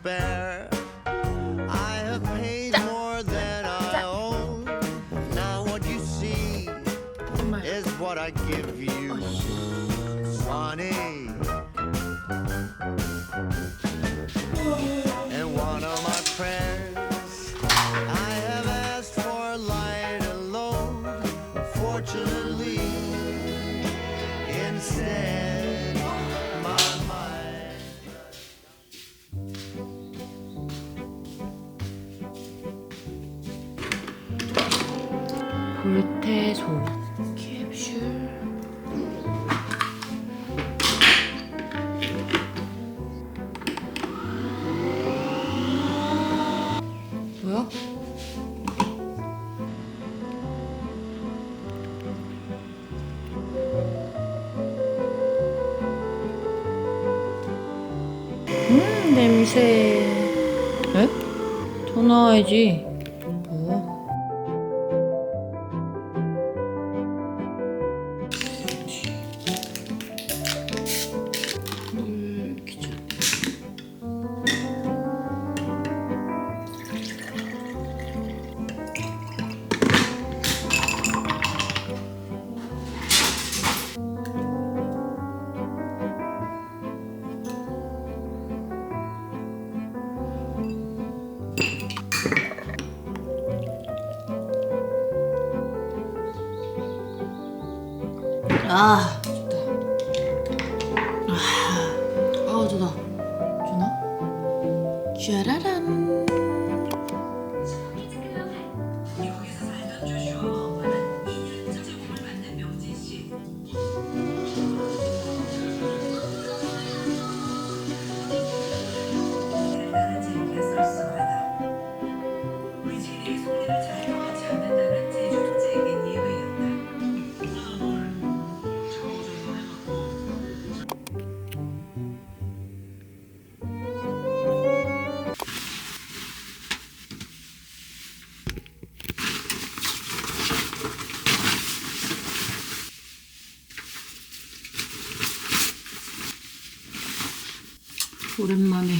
spare. I have paid more than I own. Now what you see 정말 is what I give you, 음 냄새 에? 더 나와야지 아 오랜만에.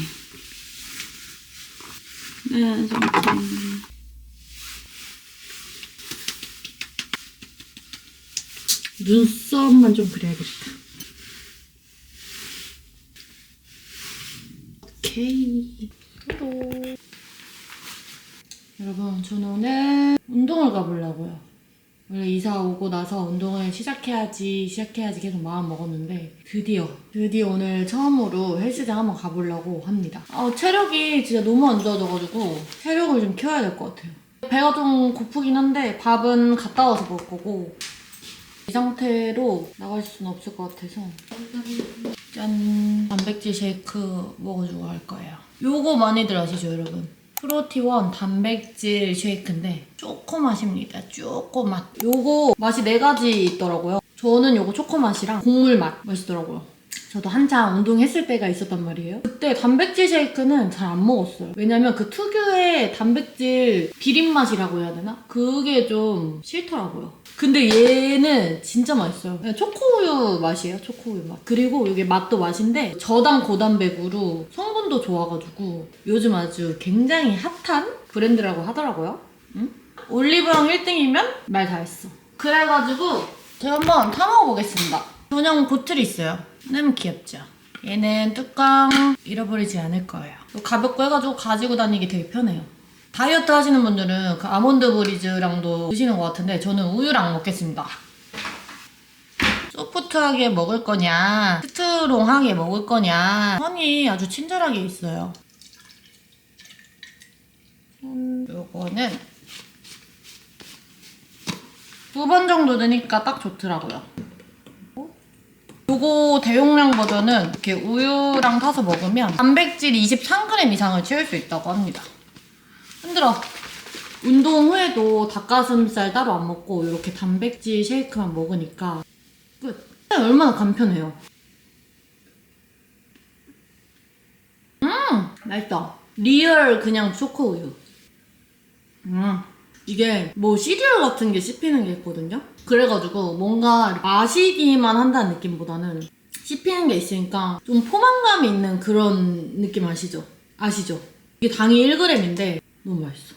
네, something. 눈썹만 좀 그려야겠다. 오케이. 또. 여러분, 저는 오늘 운동을 가보려고요. 원래 이사 오고 나서 운동을 시작해야지, 시작해야지 계속 마음 먹었는데, 드디어, 드디어 오늘 처음으로 헬스장 한번 가보려고 합니다. 아, 체력이 진짜 너무 안 좋아져가지고, 체력을 좀 키워야 될 것 같아요. 배가 좀 고프긴 한데, 밥은 갔다 와서 먹을 거고, 이 상태로 나갈 수는 없을 것 같아서 짠 단백질 쉐이크 먹어주고 갈 거예요 요거 많이들 아시죠 여러분 프로티원 단백질 쉐이크인데 초코 맛입니다 초코 맛 요거 맛이 네 가지 있더라고요 저는 요거 초코 맛이랑 곡물 맛 맛있더라고요 저도 한참 운동했을 때가 있었단 말이에요. 그때 단백질 쉐이크는 잘 안 먹었어요. 왜냐면 그 특유의 단백질 비린 맛이라고 해야 되나? 그게 좀 싫더라고요. 근데 얘는 진짜 맛있어요. 그냥 초코우유 맛이에요, 초코우유 맛. 그리고 이게 맛도 맛인데 저당 고단백으로 성분도 좋아가지고 요즘 아주 굉장히 핫한 브랜드라고 하더라고요. 응? 올리브영 1등이면 말 다 했어. 그래가지고 제가 한번 타먹어보겠습니다. 전용 보틀이 있어요. 너무 귀엽죠? 얘는 뚜껑 잃어버리지 않을 거예요. 가볍고 해가지고 가지고 다니기 되게 편해요. 다이어트 하시는 분들은 그 아몬드 브리즈랑도 드시는 것 같은데 저는 우유랑 먹겠습니다. 소프트하게 먹을 거냐, 스트롱하게 먹을 거냐, 선이 아주 친절하게 있어요. 음, 요거는 두 번 정도 넣으니까 딱 좋더라고요. 요거 대용량 버전은 이렇게 우유랑 타서 먹으면 단백질 23g 이상을 채울 수 있다고 합니다. 흔들어. 운동 후에도 닭가슴살 따로 안 먹고 이렇게 단백질 쉐이크만 먹으니까 끝. 얼마나 간편해요. 음, 맛있다. 리얼 그냥 초코 우유. 음. 이게 뭐 시리얼 같은 게 씹히는 게 있거든요? 그래가지고 뭔가 마시기만 한다는 느낌보다는 씹히는 게 있으니까 좀 포만감이 있는 그런 느낌 아시죠? 아시죠? 이게 당이 1g인데 너무 맛있어.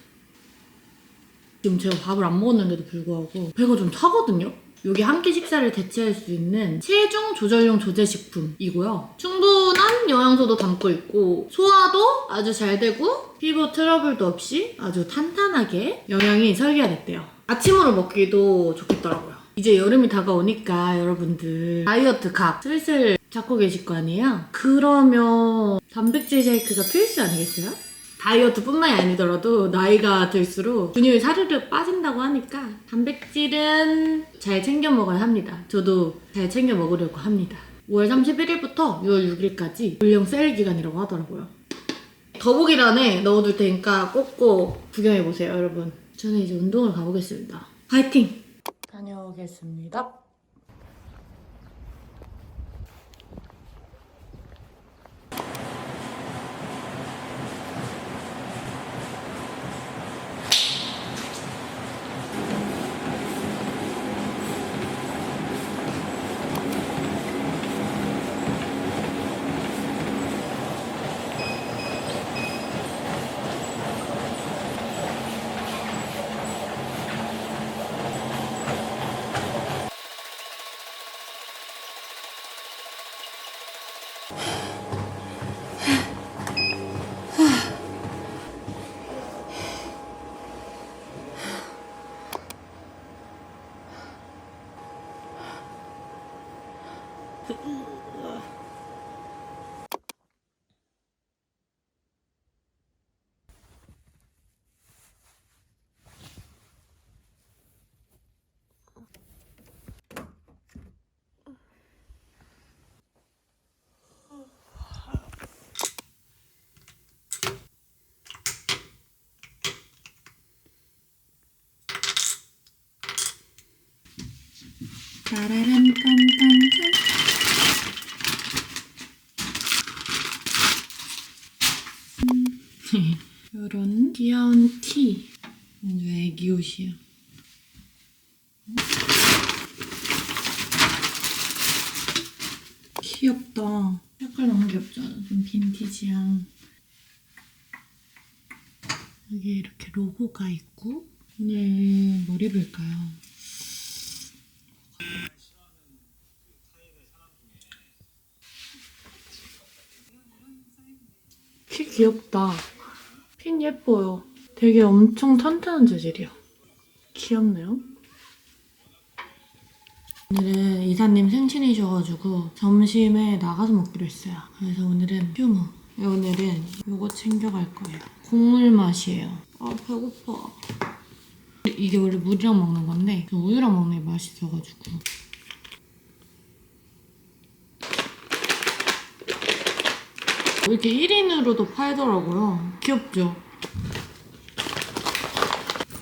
지금 제가 밥을 안 먹었는데도 불구하고 배가 좀 차거든요? 여기 한 끼 식사를 대체할 수 있는 체중 조절용 조제식품이고요. 충분한 영양소도 담고 있고 소화도 아주 잘 되고 피부 트러블도 없이 아주 탄탄하게 영양이 설계가 됐대요. 아침으로 먹기도 좋겠더라고요. 이제 여름이 다가오니까 여러분들 다이어트 각 슬슬 잡고 계실 거 아니에요? 그러면 단백질 쉐이크가 필수 아니겠어요? 다이어트뿐만이 아니더라도 나이가 들수록 근육이 사르르 빠진다고 하니까 단백질은 잘 챙겨 먹어야 합니다. 저도 잘 챙겨 먹으려고 합니다. 5월 31일부터 6월 6일까지 물량 세일 기간이라고 하더라고요. 더보기란에 넣어둘 테니까 꼭꼭 구경해보세요, 여러분. 저는 이제 운동을 가보겠습니다. 파이팅! 다녀오겠습니다. 따라란 딴딴딴 이런 귀여운 티. 왜 애기 옷이야. 귀엽다. 색깔 너무 귀엽잖아? 좀 빈티지한. 여기 이렇게 로고가 있고 오늘 뭘 입을까요? 키 귀엽다. 핀 예뻐요. 되게 엄청 탄탄한 재질이야. 귀엽네요. 오늘은 이사님 생신이셔가지고 점심에 나가서 먹기로 했어요. 그래서 오늘은 휴무. 오늘은 요거 챙겨갈 거예요. 국물 맛이에요. 아 배고파. 이게 원래 물이랑 먹는 건데 우유랑 먹는 게 맛있어가지고 이렇게 1인으로도 팔더라고요. 귀엽죠?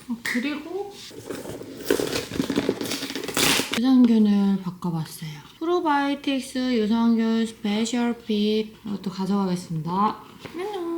어, 그리고 유산균을 바꿔봤어요. 프로바이오틱스 유산균 스페셜 핏 이것도 가져가겠습니다. 안녕.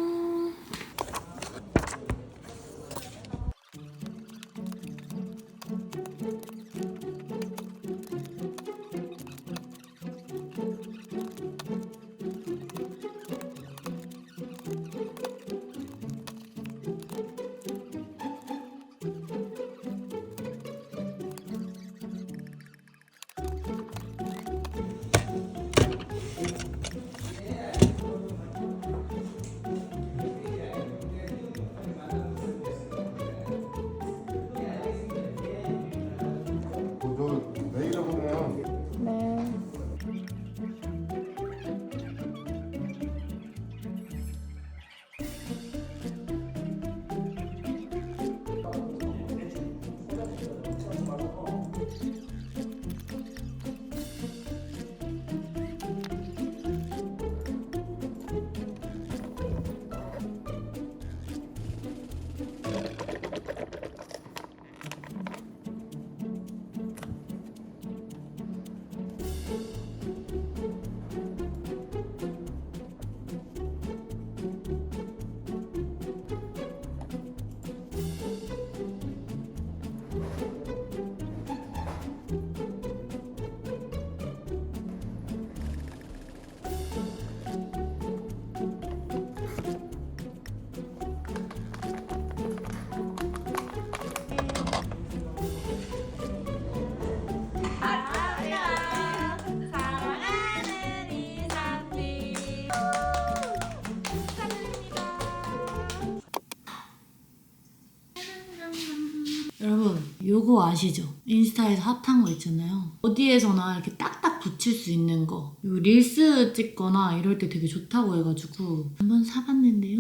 요거 아시죠? 인스타에서 핫한 거 있잖아요. 어디에서나 이렇게 딱딱 붙일 수 있는 거. 요 릴스 찍거나 이럴 때 되게 좋다고 해가지고 한번 사봤는데요.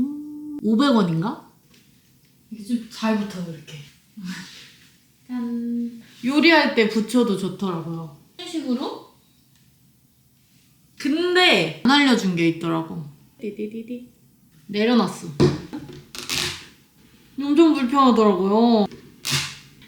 500원인가? 이게 좀 잘 붙어요, 이렇게. 짠. 요리할 때 붙여도 좋더라고요. 이런 식으로? 근데 안 알려준 게 있더라고. 띠디디디. 내려놨어. 엄청 불편하더라고요.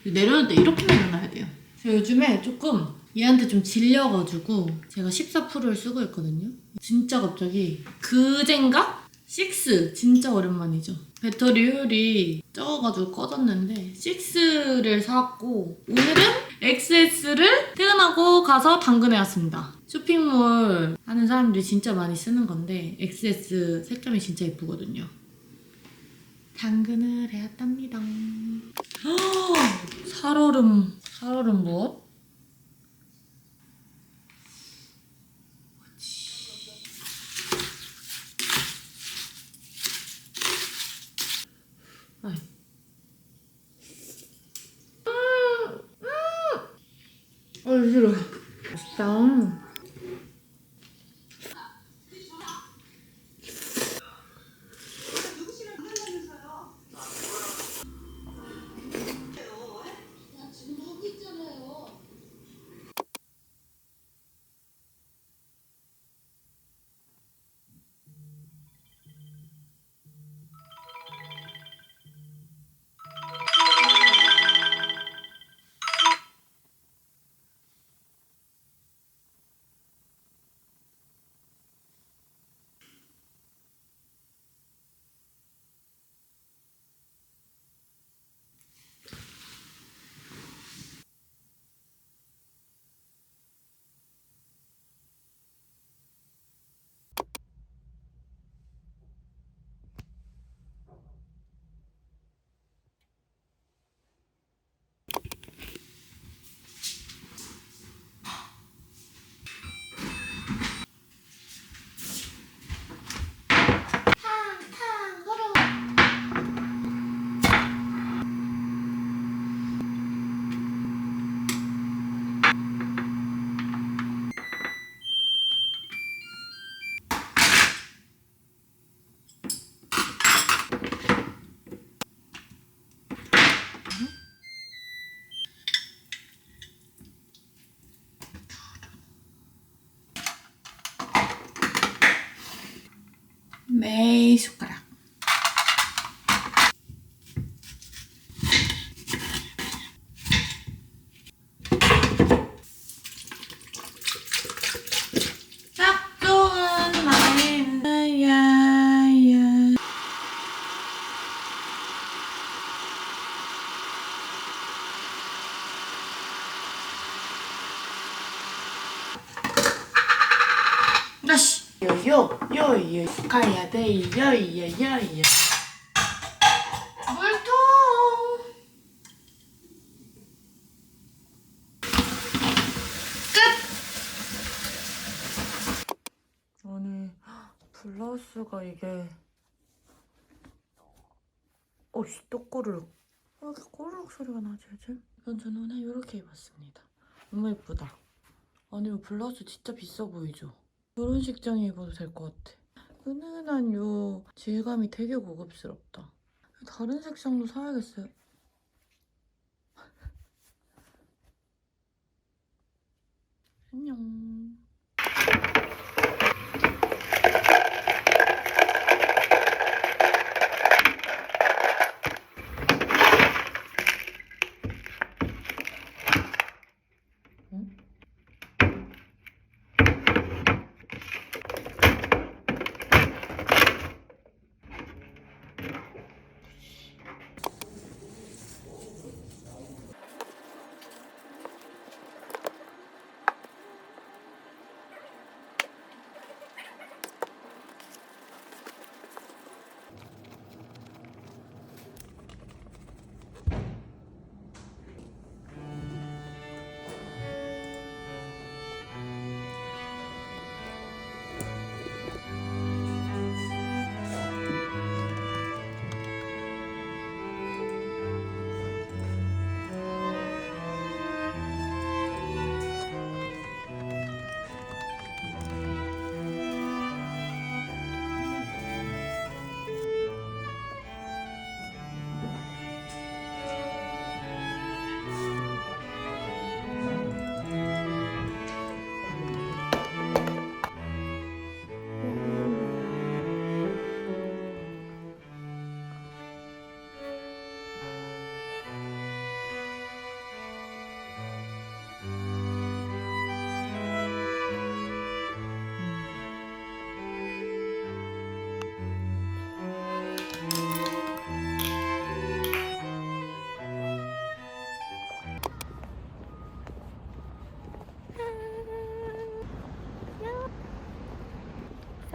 내려놓을 때 이렇게 내려놔야 돼요. 제가 요즘에 조금 얘한테 좀 질려가지고 제가 14%를 쓰고 있거든요. 진짜 갑자기 그젠가? 6 진짜 오랜만이죠. 배터리 효율이 적어가지고 꺼졌는데 6를 사왔고 오늘은 XS를 퇴근하고 가서 당근해 왔습니다. 쇼핑몰 하는 사람들이 진짜 많이 쓰는 건데 XS 색감이 진짜 예쁘거든요. 당근을 해왔답니다. 살얼음 살얼음 무엇? 아이. 아, 싫어. 맛있다. 아씨. 요요 요요. 가야 돼 요요 요요. 물통. 끝. 아니 블라우스가 이게 어씨 또 꼬르륵. 왜 이렇게 꼬르륵 소리가 나지 요즘? 이건 저는 오늘 이렇게 입었습니다. 너무 예쁘다. 아니 이 블라우스 진짜 비싸 보이죠? 결혼식장에 입어도 될 것 같아. 은은한 요 질감이 되게 고급스럽다. 다른 색상도 사야겠어요. 안녕.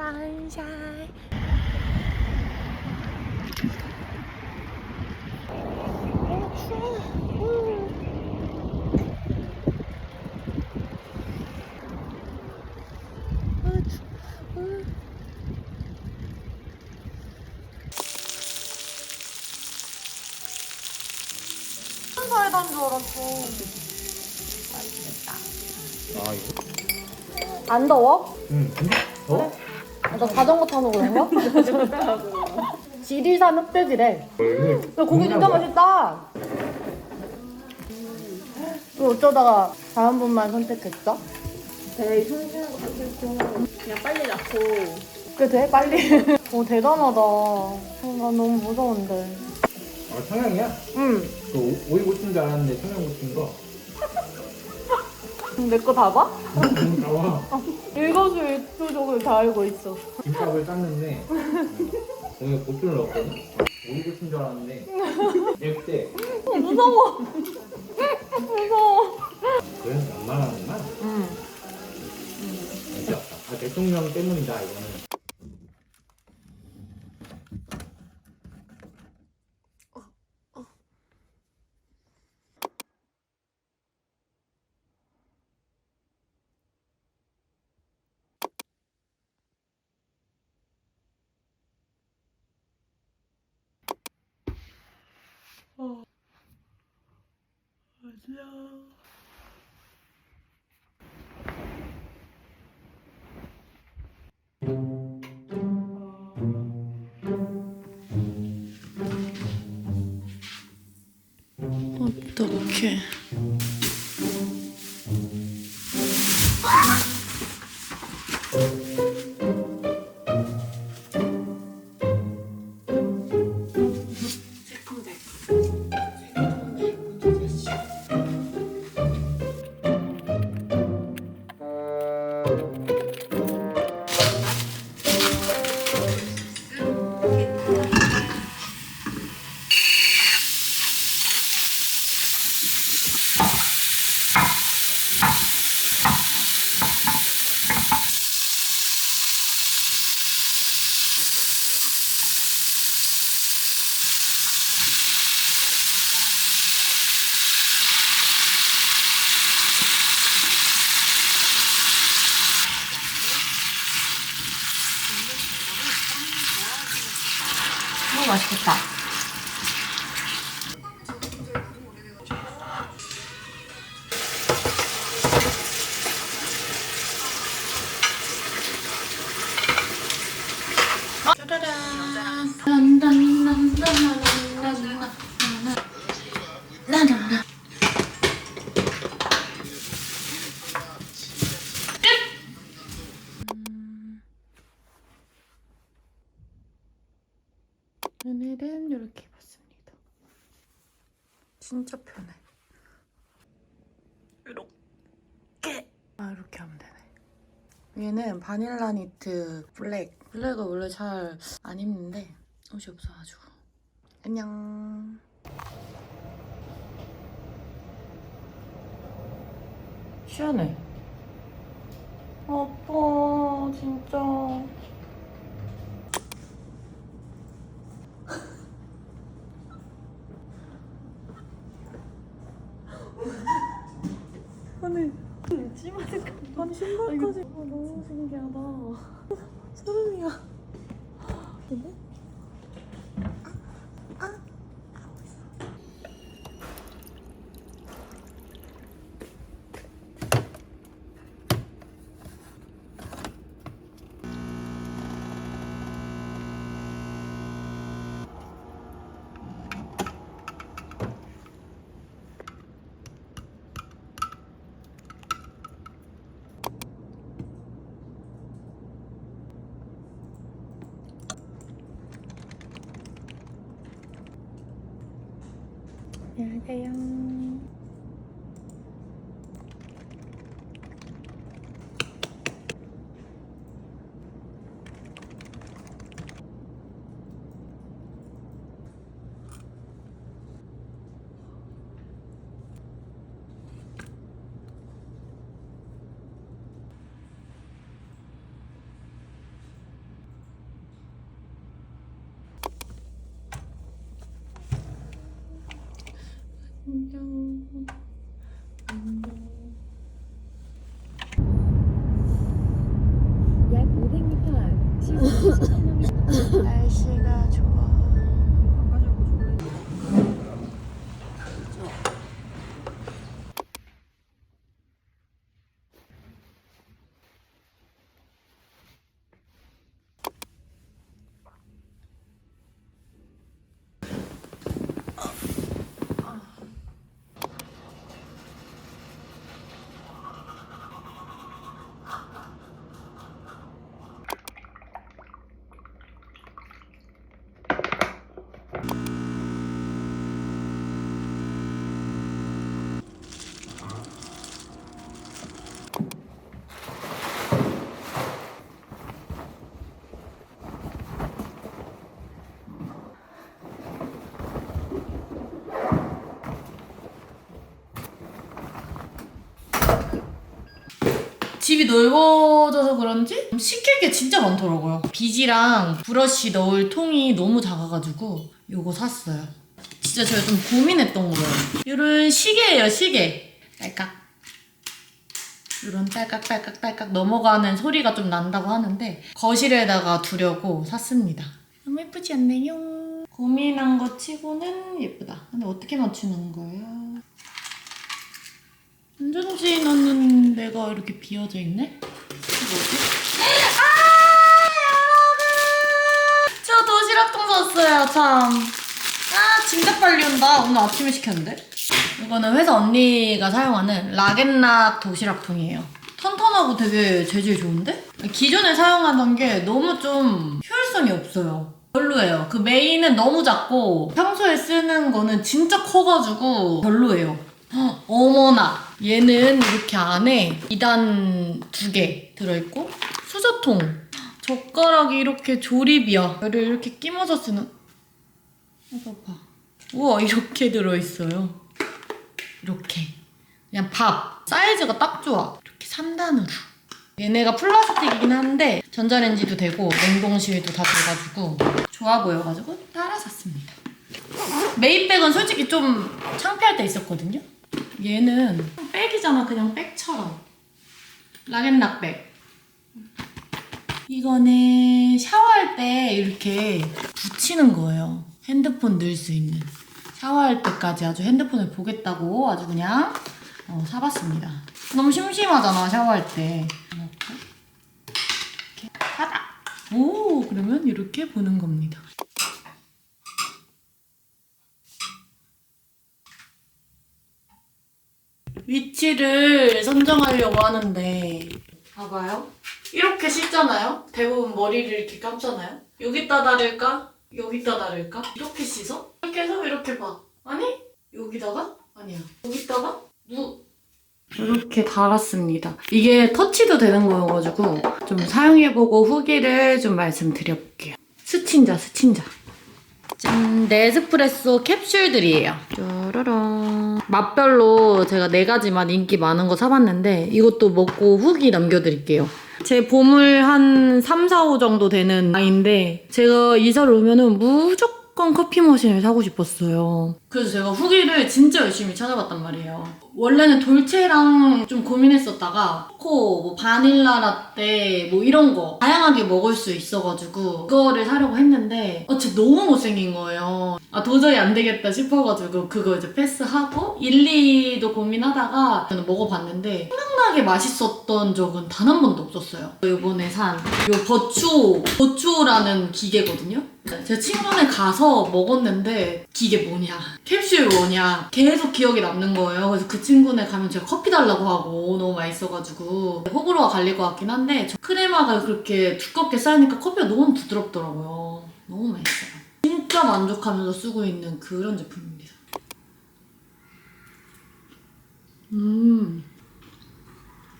Sunshine. 사이다인 줄 알았어. 맛있겠다. 안 더워? 응. 자전거 타는 거인가? 지리산 흑돼지래. 야, 고기 진짜 맛있다. 왜 어쩌다가 다른 분만 선택했어? 배 손질하는 거 싫고 그냥 빨리 낳고 그게 돼? 빨리. 오, 대단하다. 어, 난 너무 무서운데. 아 청양이야? 응. 그 오- 오이 고추인 줄 알았는데 청양 고추인 거. 그럼 내거 다 봐? 나와. 일거수일투족을 다 알고 있어. 김밥을 쌌는데 오늘 고추를 넣었거든. 오이 고추인 줄 알았는데 맵대. 어, 무서워. 무서워. 그래서 만만하구나. 응. 진짜. 아 대통령 때문이다 이거는. 어떡해. 진짜 편해. 이렇게. 아 이렇게 하면 되네. 얘는 바닐라 니트 블랙. 블랙은 원래 잘 안 입는데 옷이 없어가지고. 안녕. 시원해. 아빠 진짜. 아니 찜하니까 아니 신발까지. 아, 너무 신기하다. 소름이야. 근데? 培养 안녕하세요 약 500m 앞 시속 60km 날씨가 좋아. 집이 넓어져서 그런지 시킬 게 진짜 많더라고요. 비지랑 브러쉬 넣을 통이 너무 작아가지고 요거 샀어요. 진짜 제가 좀 고민했던 거예요. 요런 시계예요, 시계. 딸깍. 요런 딸깍딸깍 딸깍 넘어가는 소리가 좀 난다고 하는데 거실에다가 두려고 샀습니다. 너무 예쁘지 않나요? 고민한 거 치고는 예쁘다. 근데 어떻게 맞추는 거예요? 안전지 넣는 데가 이렇게 비어져 있네? 뭐지? 아 여러분! 저 도시락통 샀어요 참. 아 진짜 빨리 온다. 오늘 아침에 시켰는데? 이거는 회사 언니가 사용하는 락앤락 도시락통이에요. 튼튼하고 되게 재질 좋은데? 기존에 사용하던 게 너무 좀 효율성이 없어요. 별로예요. 그 메인은 너무 작고 평소에 쓰는 거는 진짜 커가지고 별로예요. 헉, 어머나 얘는 이렇게 안에 2단 두 개 들어있고 수저통 젓가락이 이렇게 조립이야. 얘를 이렇게 끼워서 쓰는. 이거 봐 우와 이렇게 들어있어요. 이렇게. 그냥 밥. 사이즈가 딱 좋아. 이렇게 3단으로. 얘네가 플라스틱이긴 한데 전자레인지도 되고 냉동실도 다 돼가지고 좋아 보여가지고 따라 샀습니다. 메이백은 솔직히 좀 창피할 때 있었거든요. 얘는 백이잖아, 그냥 백처럼. 락앤락백. 이거는 샤워할 때 이렇게 붙이는 거예요. 핸드폰 넣을 수 있는. 샤워할 때까지 아주 핸드폰을 보겠다고 아주 그냥 어, 사봤습니다. 너무 심심하잖아, 샤워할 때. 이렇게 하다. 오, 그러면 이렇게 보는 겁니다. 위치를 선정하려고 하는데 봐봐요 이렇게 씻잖아요 대부분 머리를 이렇게 감잖아요 여기다 다릴까? 여기다 다릴까? 이렇게 씻어? 이렇게 해서 이렇게 봐 아니? 여기다가? 아니야 여기다가? 누 이렇게 달았습니다 이게 터치도 되는 거여가지고 좀 사용해보고 후기를 좀 말씀드려볼게요 스친자 스친자 짠, 네스프레소 캡슐들이에요. 짜라란. 맛별로 제가 네 가지만 인기 많은 거 사봤는데 이것도 먹고 후기 남겨드릴게요. 제 보물 한 3, 4, 5 정도 되는 나이인데 제가 이사를 오면은 무조건 커피 머신을 사고 싶었어요. 그래서 제가 후기를 진짜 열심히 찾아봤단 말이에요. 원래는 돌체랑 좀 고민했었다가 초코, 뭐 바닐라 라떼 뭐 이런 거 다양하게 먹을 수 있어가지고 그거를 사려고 했는데 어, 진짜 너무 못생긴 거예요. 아 도저히 안 되겠다 싶어가지고 그거 이제 패스하고 1, 2도 고민하다가 저는 먹어봤는데 생각나게 맛있었던 적은 단 한 번도 없었어요. 이번에 산 요 버추 버추라는 기계거든요. 제 친구네 가서 먹었는데 기계 뭐냐 캡슐 뭐냐 계속 기억에 남는 거예요. 그래서 그 친구네 가면 제가 커피 달라고 하고 너무 맛있어가지고 호불호가 갈릴 것 같긴 한데 저 크레마가 그렇게 두껍게 쌓이니까 커피가 너무 부드럽더라고요. 너무 맛있어요. 진짜 만족하면서 쓰고 있는 그런 제품입니다. 음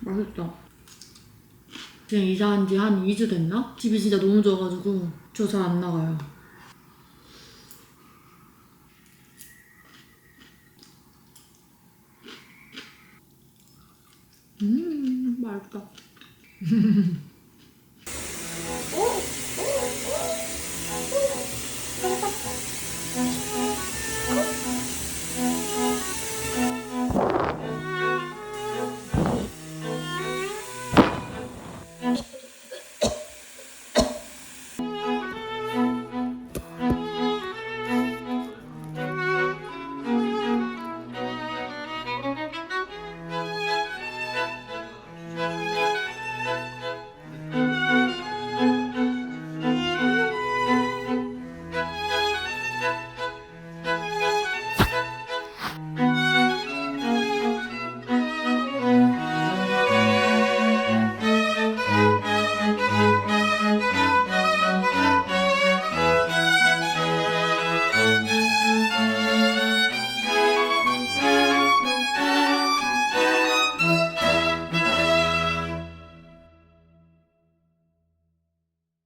맛있다. 지금 이사한 지 한 2주 됐나? 집이 진짜 너무 좋아가지고 저 잘 안 나가요. 음, 맛있다.